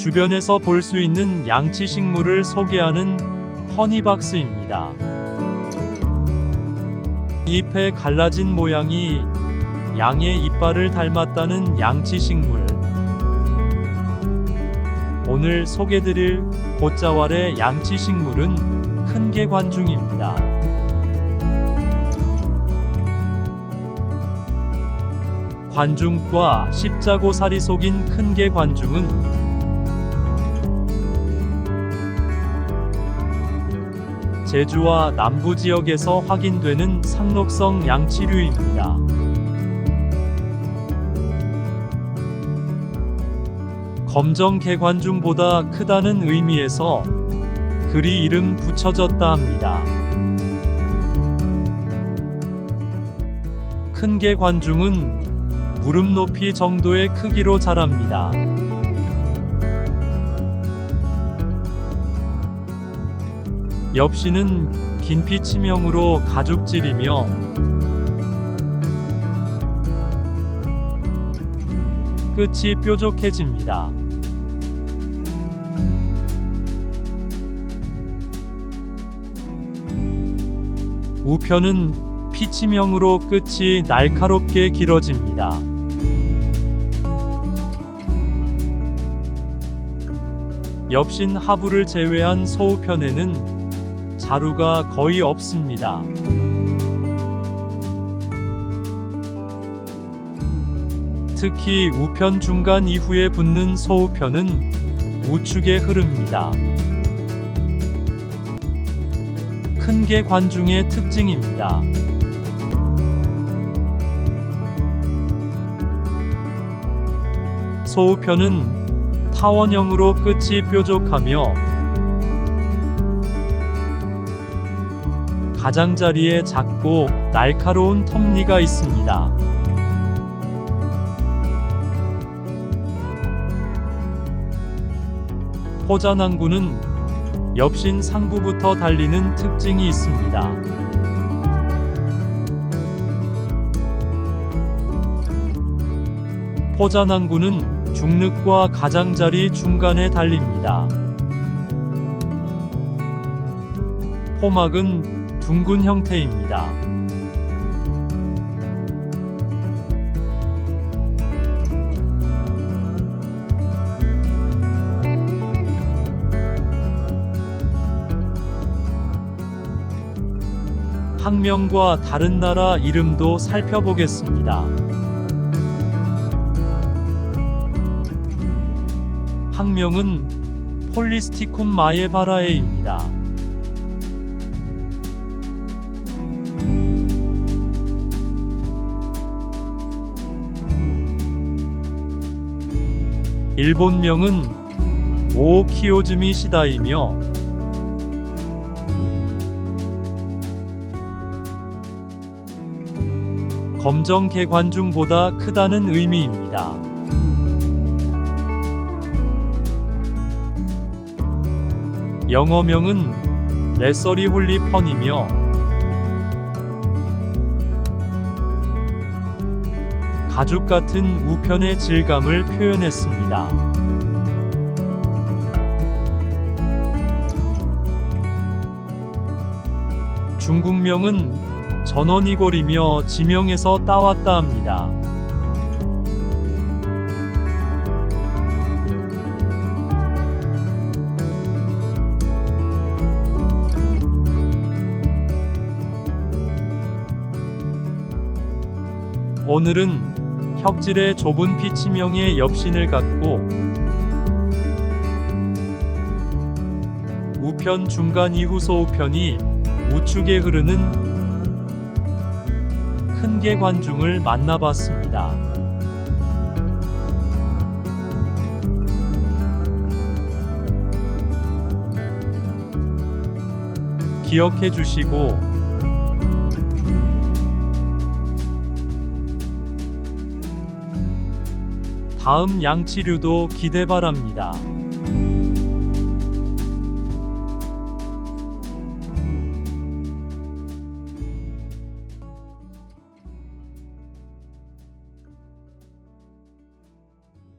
주변에서 볼 수 있는 양치 식물을 소개하는 허니박스입니다. 잎에 갈라진 모양이 양의 이빨을 닮았다는 양치 식물. 오늘 소개드릴 곶자왈의 양치 식물은 큰개 관중입니다. 관중과 십자고살이 속인 큰개 관중은 제주와 남부 지역에서 확인되는 상록성 양치류입니다. 검정 개관중보다 크다는 의미에서 그리 이름 붙여졌다 합니다. 큰 개관중은 무릎 높이 정도의 크기로 자랍니다. 엽씨는 긴 피치명으로 가죽질이며 끝이 뾰족해집니다. 우편은 피치명으로 끝이 날카롭게 길어집니다. 엽신 하부를 제외한 소우편에는 자루가 거의 없습니다. 특히 우편 중간 이후에 붙는 소우편은 우측에 흐릅니다. 큰개 관중의 특징입니다. 소우편은 타원형으로 끝이 뾰족하며 가장자리에 작고 날카로운 톱니가 있습니다. 포자낭구는 엽신 상부부터 달리는 특징이 있습니다. 포자낭구는 중륵과 가장자리 중간에 달립니다. 포막은 둥근 형태입니다. 학명과 다른 나라 이름도 살펴보겠습니다. 학명은 폴리스티쿰 마예바라에입니다. 일본명은 오키오즈미 시다이며 검정 개관중보다 크다는 의미입니다. 영어명은 레서리 홀리펀이며 가죽 같은 우편의 질감을 표현했습니다. 중국명은 전원이골이며 지명에서 따왔다 합니다. 오늘은 혁질의 좁은 피치명의 엽신을 갖고 우편 중간 이후 소우편이 우측에 흐르는 큰 개 관중을 만나봤습니다. 기억해 주시고 다음 양치류도 기대 바랍니다.